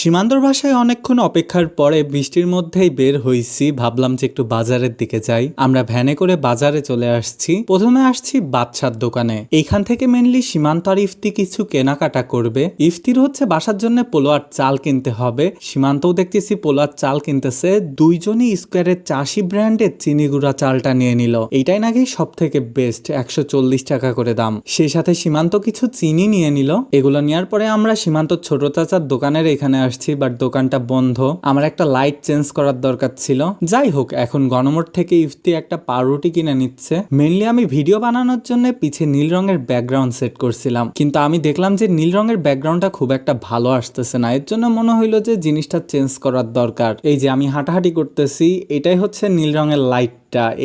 সীমান্তর ভাষায় অনেকক্ষণ অপেক্ষার পরে বৃষ্টির মধ্যেই বের হইছি। ভাবলাম যে একটু বাজারের দিকে যাই। আমরা ভ্যানে করে বাজারে চলে আসছি। প্রথমে আসছি বাদশার দোকানে। এইখান থেকে মেনলি সীমান্ত আর ইফতি কিছু কেনাকাটা করবে। ইফতির হচ্ছে বাসার জন্য পোলোয়ার চাল কিনতে হবে। সীমান্তও দেখতেছি পোলোয়ার চাল কিনতেছে। দুইজনই স্কোয়ারের চাষি ব্র্যান্ডের চিনি গুঁড়া চালটা নিয়ে নিল। এইটাই নাকি সব থেকে বেস্ট একশো চল্লিশ টাকা করে দাম। সেই সাথে সীমান্ত কিছু চিনি নিয়ে নিল। এগুলো নেওয়ার পরে আমরা সীমান্ত ছোট চাচার দোকানের এখানে আসছি বাট দোকানটা বন্ধ। আমার একটা লাইট চেঞ্জ করার দরকার ছিল। যাই হোক, এখন গণমোট থেকে ইফতি একটা পাউরুটি কিনে নিচ্ছে। মেনলি আমি ভিডিও বানানোর জন্য পিছে নীল রঙের ব্যাকগ্রাউন্ড সেট করছিলাম। কিন্তু আমি দেখলাম যে নীল রঙের ব্যাকগ্রাউন্ডটা খুব একটা ভালো আসতেছে না। এর জন্য মনে হইল যে জিনিসটা চেঞ্জ করার দরকার। এই যে আমি হাঁটাহাঁটি করতেছি, এটাই হচ্ছে নীল রঙের লাইট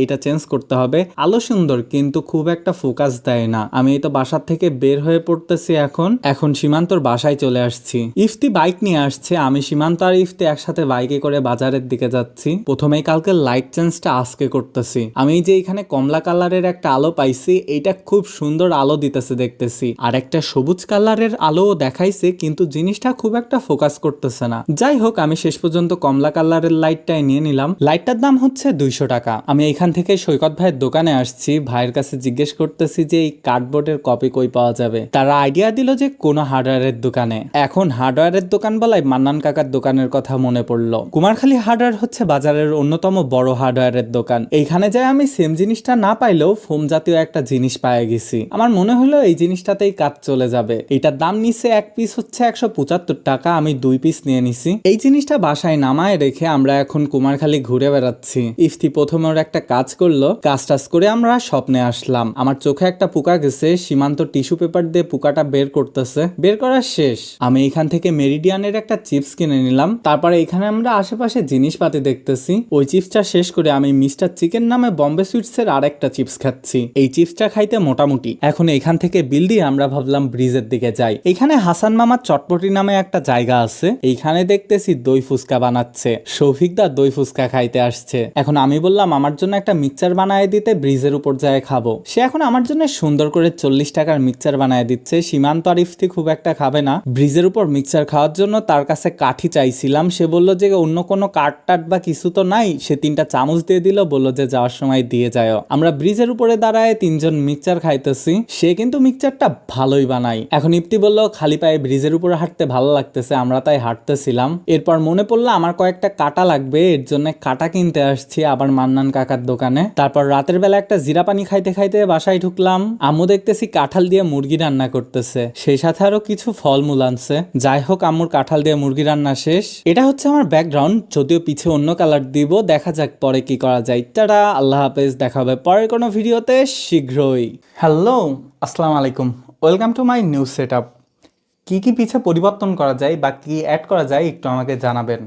এটা চেঞ্জ করতে হবে। আলো সুন্দর, কিন্তু খুব একটা ফোকাস দেয় না। আমি এই তো বাসার থেকে বের হয়ে পড়তেছি এখন। এখন সীমান্তর বাসায় চলে আসছি। ইফতি বাইক নিয়ে আসছে আমি সীমান্ত আর ইফতি একসাথে বাইকে করে বাজারের দিকে যাচ্ছি। প্রথমেই কালকে লাইট চেঞ্জটা আজকে করতেছি। আমি যে এখানে কমলা কালারের একটা আলো পাইছি এটা খুব সুন্দর আলো দিতেছে দেখতেছি। আর একটা সবুজ কালারের আলো দেখাইছে, কিন্তু জিনিসটা খুব একটা ফোকাস করতেছে না। যাই হোক, আমি শেষ পর্যন্ত কমলা কালারের লাইটটাই নিয়ে নিলাম। লাইটটার দাম হচ্ছে দুইশো টাকা। আমি এখান থেকে সৈকত ভাইয়ের দোকানে আসছি, ভাইয়ের কাছে জিজ্ঞেস করতেছি যে এই কার্ডবোর্ডের কপি কই পাওয়া যাবে। তারা আইডিয়া দিল যে কোনো হার্ডওয়্যারের দোকানে। এখন হার্ডওয়্যারের দোকান বলাই মান্নান কাকার দোকানের কথা মনে পড়ল। কুমারখালী হার্ডওয়্যার হচ্ছে বাজারের অন্যতম বড় হার্ডওয়্যারের দোকান। এইখানে যাই আমি সেম জিনিসটা না পাইলেও ফোম জাতীয় একটা জিনিস পায়ে গেছি। আমার মনে হলো এই জিনিসটাতেই কাজ চলে যাবে। এটার দাম নিচ্ছে এক পিস হচ্ছে একশো পঁচাত্তর টাকা, আমি দুই পিস নিয়ে নিছি। এই জিনিসটা বাসায় নামায় রেখে আমরা এখন কুমারখালী ঘুরে বেড়াচ্ছি। ইফতি প্রথমে ওর একটা কাজ করল, কাজ টাজ করে আমরা স্বপ্নে আসলাম। আমার চোখে একটা পোকা গেছে, সীমান্ত টিস্যু পেপার দিয়ে পোকাটা বের করতেছে। বের করা শেষ। আমি এখান থেকে মেরিডিয়ানের একটা চিপস কিনে নিলাম। তারপরে এখানে আমরা আশেপাশে জিনিসপাতি দেখতেছি। ওই চিপসটা শেষ করে আমি মিস্টার চিকেন নামে বম্বে সুইটস এর আরেকটা চিপস খাচ্ছি। এই চিপসটা খাইতে মোটামুটি। এখন এখান থেকে বিল দিয়ে আমরা ভাবলাম ব্রিজের দিকে যাই। এখানে হাসান মামার চটপটি নামে একটা জায়গা আছে। এইখানে দেখতেছি দই ফুচকা বানাচ্ছে। শৌফিকদা দই ফুচকা খাইতে আসছে। এখন আমি বললাম, আমার জন্য একটা মিক্সচার বানায় দিতে ব্রিজের উপর যায় খাব। সে এখন আমার জন্য সুন্দর করে চল্লিশ টাকার মিক্সচার বানায় দিচ্ছে। সীমান্ত আর ইফতি খুব একটা খাবে না। ব্রিজের উপর মিক্সচার খাওয়ার জন্য তার কাছে কাঠি চাইছিলাম, সে বলল যে অন্য কোনো কাঠ টাট বা কিছু তো নাই, সে তিনটা চামচ দিয়ে দিল, বলল যে যাওয়ার সময় দিয়ে যায় আমরা ব্রিজের উপরে দাঁড়ায় তিনজন মিক্সচার খাইতেছি, সে কিন্তু মিক্সচারটা ভালোই বানাই এখন ইফতি বলল, খালি পায়ে ব্রিজের উপরে হাঁটতে ভালো লাগতেছে, আমরা তাই হাঁটতেছিলাম। এরপর মনে পড়ল, আমার কয়েকটা কাটা লাগবে, এর জন্য কাটা কিনতে আসছি আবার মান্নান কাকার দোকানে। তারপর রাতের বেলা একটা জিরা পানি খাইতে খাইতে বাসায় ঢুকলাম। আম্মু দেখতেছি কাঁঠাল দিয়ে মুরগি রান্না করতেছে, সেই সাথে আরও কিছু ফলমূল আনছে। যাই হোক, আম্মুর কাঁঠাল দিয়ে মুরগি রান্না শেষ। এটা হচ্ছে আমার ব্যাকগ্রাউন্ড যদিও পিছে অন্য কালার দিব, দেখা যাক পরে কি করা যায়। টাটা, আল্লাহ হাফেজ, দেখা হবে পরের কোনো ভিডিওতে, শীঘ্রই। হ্যালো আসসালামু আলাইকুম। Welcome to my news set up কী কী পিছে পরিবর্তন করা যায় বা কী অ্যাড করা যায়, একটু আমাকে জানাবেন।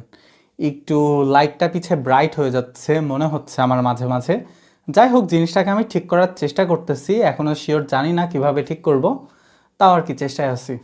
একটু লাইটটা পিছে ব্রাইট হয়ে যাচ্ছে, মনে হচ্ছে আমার মাঝে মাঝে। যাই হোক, জিনিসটাকে আমি ঠিক করার চেষ্টা করতেছি। এখনও শিওর জানি না কীভাবে ঠিক করব, তাও আর কি চেষ্টায় আছি।